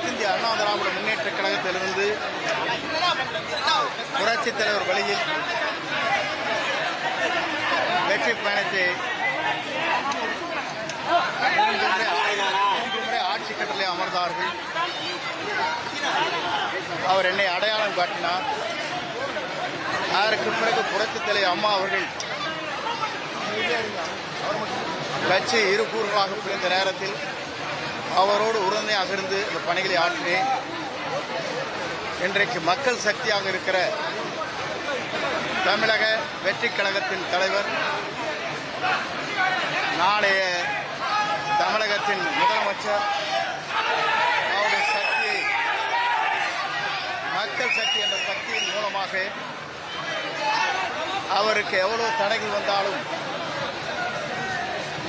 அனைத்திந்திய அண்ணா திராவிட முன்னேற்ற கழகத்திலிருந்து புரட்சித் தலைவர் வழியில் வெற்றி பயணத்தை முறை ஆட்சி கட்டளை அமர்ந்தார்கள். அவர் என்னை அடையாளம் காட்டினார். அதற்கு பிறகு புரட்சித் தலைவர் அம்மா அவர்கள் கட்சி இரு கூறுகளாக பிரிந்த நேரத்தில் அவரோடு உடனே இருந்து இந்த பணிகளை ஆற்றினேன். இன்றைக்கு மக்கள் சக்தியாக இருக்கிற தமிழக வெற்றிக் கழகத்தின் தலைவர் நாளைய தமிழகத்தின் முதலமைச்சர் அவருடைய சக்தியை மக்கள் சக்தி என்ற சக்தியின் மூலமாக அவருக்கு எவ்வளவு தடைகள் வந்தாலும்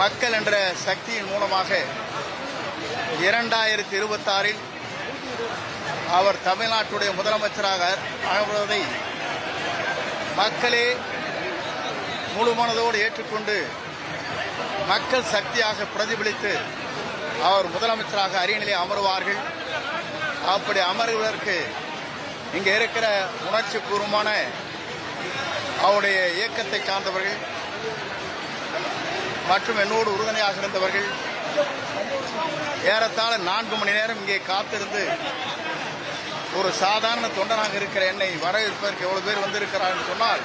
மக்கள் என்ற சக்தியின் மூலமாக இரண்டாயிரத்தி இருபத்தாறில் அவர் தமிழ்நாட்டுடைய முதலமைச்சராக ஆகுவதை மக்களே முழு மனதோடு ஏற்றுக்கொண்டு மக்கள் சக்தியாக பிரதிபலித்து அவர் முதலமைச்சராக அரியணையிலே அமருவார்கள். அப்படி அமர்வதற்கு இங்கே இருக்கிற உணர்ச்சி பூர்வமான அவருடைய இயக்கத்தை சார்ந்தவர்கள் மற்றும் என்னோடு உறுதுணையாக இருந்தவர்கள் ஏறத்தாழ நான்கு மணி நேரம் இங்கே காத்திருந்து ஒரு சாதாரண தொண்டனாக இருக்கிற என்னை வரவேற்பதற்கு எவ்வளவு பேர் வந்திருக்கிறார்கள் சொன்னால்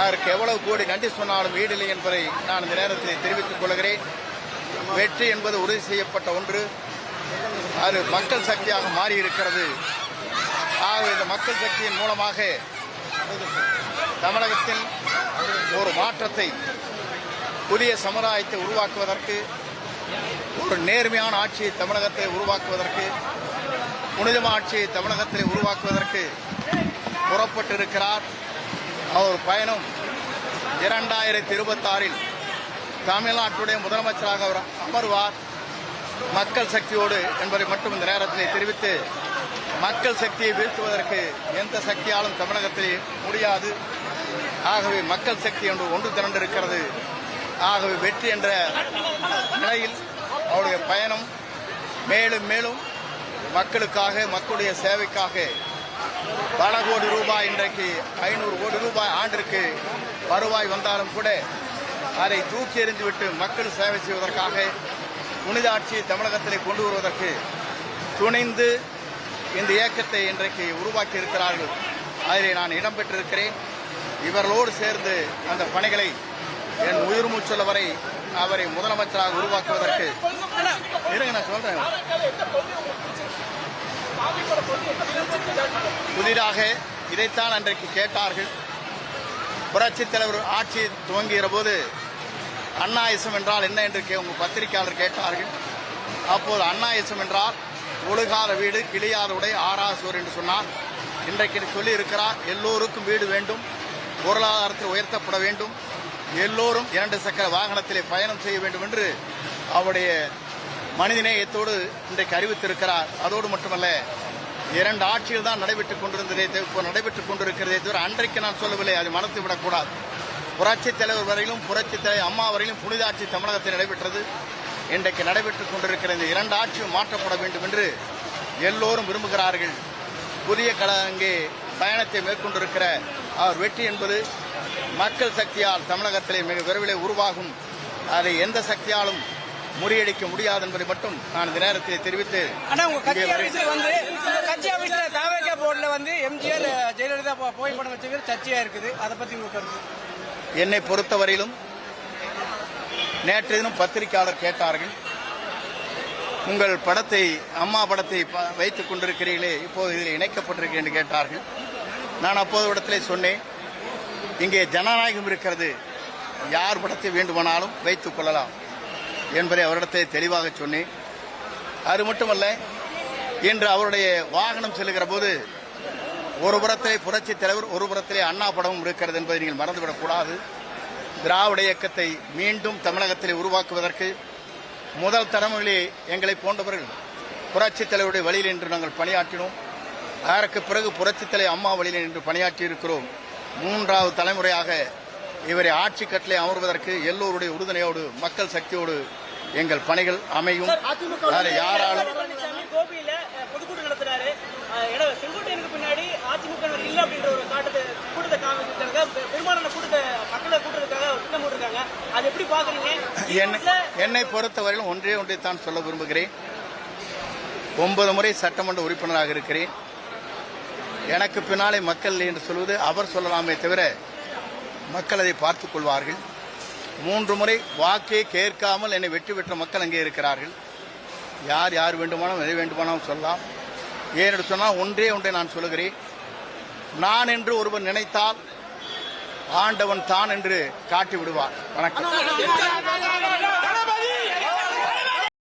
அதற்கு எவ்வளவு கோடி நன்றி சொன்னாலும் ஈடில்லை என்பதை நான் இந்த நேரத்தில் தெரிவித்துக் கொள்கிறேன். வெற்றி என்பது உறுதி செய்யப்பட்ட ஒன்று. அது மக்கள் சக்தியாக மாறி இருக்கிறது ஆகவே இந்த மக்கள் சக்தியின் மூலமாக தமிழகத்தில் ஒரு மாற்றத்தை புதிய சமுதாயத்தை உருவாக்குவதற்கு ஒரு நேர்மையான ஆட்சியை தமிழகத்தை உருவாக்குவதற்கு புனிதமான ஆட்சியை தமிழகத்தில் உருவாக்குவதற்கு புறப்பட்டிருக்கிறார். அவர் பயணம் இரண்டாயிரத்தி இருபத்தாறில் தமிழ்நாட்டுடைய முதலமைச்சராக அவர் அமர்வார். மக்கள் சக்தியோடு என்பதை மட்டும் இந்த நேரத்தில் தெரிவித்து மக்கள் சக்தியை வீழ்த்துவதற்கு எந்த சக்தியாலும் தமிழகத்தில் முடியாது. ஆகவே மக்கள் சக்தி என்று ஒன்று திரண்டிருக்கிறது. ஆகவே வெற்றி என்ற நிலையில் அவருடைய பயணம் மேலும் மேலும் மக்களுக்காக மக்களுடைய சேவைக்காக பல கோடி ரூபாய் இன்றைக்கு ஐநூறு கோடி ரூபாய் ஆண்டிற்கு வருவாய் வந்தாலும் கூட அதை தூக்கி எறிந்துவிட்டு மக்கள் சேவை செய்வதற்காக புனித ஆட்சியை தமிழகத்திலே கொண்டு வருவதற்கு துணிந்து இந்த இயக்கத்தை இன்றைக்கு உருவாக்கி இருக்கிறார்கள் அதிலே நான் இடம்பெற்றிருக்கிறேன் இவர்களோடு சேர்ந்து அந்த பணிகளை என் உயிர் மூச்சுள்ள வரை அவரை முதலமைச்சராக உருவாக்குவதற்கு. இருங்க நான் சொல்றேன். புதிதாக இதைத்தான் அன்றைக்கு கேட்டார்கள். புரட்சித் தலைவர் ஆட்சி துவங்குகிற போது அண்ணாயிசம் என்றால் என்ன என்று கே- உங்க பத்திரிகையாளர் கேட்டார்கள். அப்போது அண்ணாயிசம் என்றால் ஒழுகாத வீடு கிளியாத உடை என்று சொன்னார். இன்றைக்கு சொல்லி இருக்கிறார் எல்லோருக்கும் வீடு வேண்டும் பொருளாதாரத்தில் உயர்த்தப்பட வேண்டும் எல்லோரும் இரண்டு சக்கர வாகனத்திலே பயணம் செய்ய வேண்டும் என்று அவருடைய மனிதநேயத்தோடு இன்றைக்கு அறிவித்திருக்கிறார். அதோடு மட்டுமல்ல இரண்டு ஆட்சிகள் தான் நடைபெற்றுக் கொண்டிருந்ததே இப்போ நடைபெற்றுக் கொண்டிருக்கிறதே தவிர அன்றைக்கு நான் சொல்லவில்லை அது மறந்து விடக்கூடாது. புரட்சித் தலைவர் வரையிலும் புரட்சித் தலைவர் அம்மா வரையிலும் புனித ஆட்சி தமிழகத்தில் நடைபெற்றது. இன்றைக்கு நடைபெற்றுக் கொண்டிருக்கிற இந்த இரண்டு ஆட்சியும் மாற்றப்பட வேண்டும் என்று எல்லோரும் விரும்புகிறார்கள். புதிய கல அங்கே பயணத்தை மேற்கொண்டிருக்கிற அவர் வெற்றி என்பது மக்கள் சக்தியால் தமிழகத்திலே மிக விரைவிலே உருவாகும். அதை எந்த சக்தியாலும் முறியடிக்க முடியாது என்பதை மட்டும் நான் இந்த நேரத்தில் தெரிவித்து ஆனா உங்க கட்சி ஆபீஸ்ல வந்து உங்க கட்சி ஆபீஸ்ல தாவேக்கா போர்டுல வந்து எம்ஜிஆர் ஜெயலலிதா புகைப்படம் வச்சுக்கிறது சர்ச்சையா இருக்குது. அதை பத்தி உங்க கருத்து? என்னை பொறுத்தவரையிலும் நேற்று தினம் பத்திரிகையாளர் கேட்டார்கள். உங்கள் படத்தை அம்மா படத்தை வைத்துக் கொண்டிருக்கிறீர்களே இப்போது இதில் இணைக்கப்பட்டிருக்கிறேன் என்று கேட்டார்கள். நான் அப்போது இடத்திலே சொன்னேன் இங்கே ஜனநாயகம் இருக்கிறது. யார் படத்தை வேண்டுமானாலும் வைத்துக் கொள்ளலாம் என்பதை அவரிடத்தை தெளிவாக சொன்னேன். அது மட்டுமல்ல இன்று அவருடைய வாகனம் செல்லுகிற போது ஒரு புறத்திலே புரட்சி தலைவர் ஒரு புறத்திலே அண்ணா படமும் இருக்கிறது என்பதை நீங்கள் மறந்துவிடக்கூடாது திராவிட இயக்கத்தை மீண்டும் தமிழகத்தில் உருவாக்குவதற்கு முதல் தலைமுறையிலே எங்களை போன்றவர்கள் புரட்சி தலைவருடைய வழியில் என்று நாங்கள் பணியாற்றினோம். அதற்கு பிறகு புரட்சி தலைவர் அம்மா வழியில் என்று பணியாற்றி இருக்கிறோம் மூன்றாவது தலைமுறையாக இவரை ஆட்சி கட்டளை அமர்வதற்கு எல்லோருடைய உறுதுணையோடு மக்கள் சக்தியோடு எங்கள் பணிகள் அமையும். வேற யாராலும் என்னை பொறுத்தவரையில் ஒன்றே ஒன்றை தான் சொல்ல விரும்புகிறேன். ஒன்பது முறை சட்டமன்ற உறுப்பினராக இருக்கிறேன். எனக்கு பின்னாலே மக்கள் இல்லை என்று சொல்வது அவர் சொல்லலாமே தவிர மக்கள் அதை பார்த்துக் கொள்வார்கள் மூன்று முறை வாக்கே கேட்காமல் என்னை வெற்றி பெற்ற மக்கள் அங்கே இருக்கிறார்கள் யார் யார் வேண்டுமானாலும் எதை வேண்டுமானாலும் சொல்லலாம் ஏனென்று சொன்னால் ஒன்றே ஒன்றை நான் சொல்லுகிறேன் நான் என்று ஒருவர் நினைத்தால் ஆண்டவன் தான் என்று காட்டி விடுவார் வணக்கம்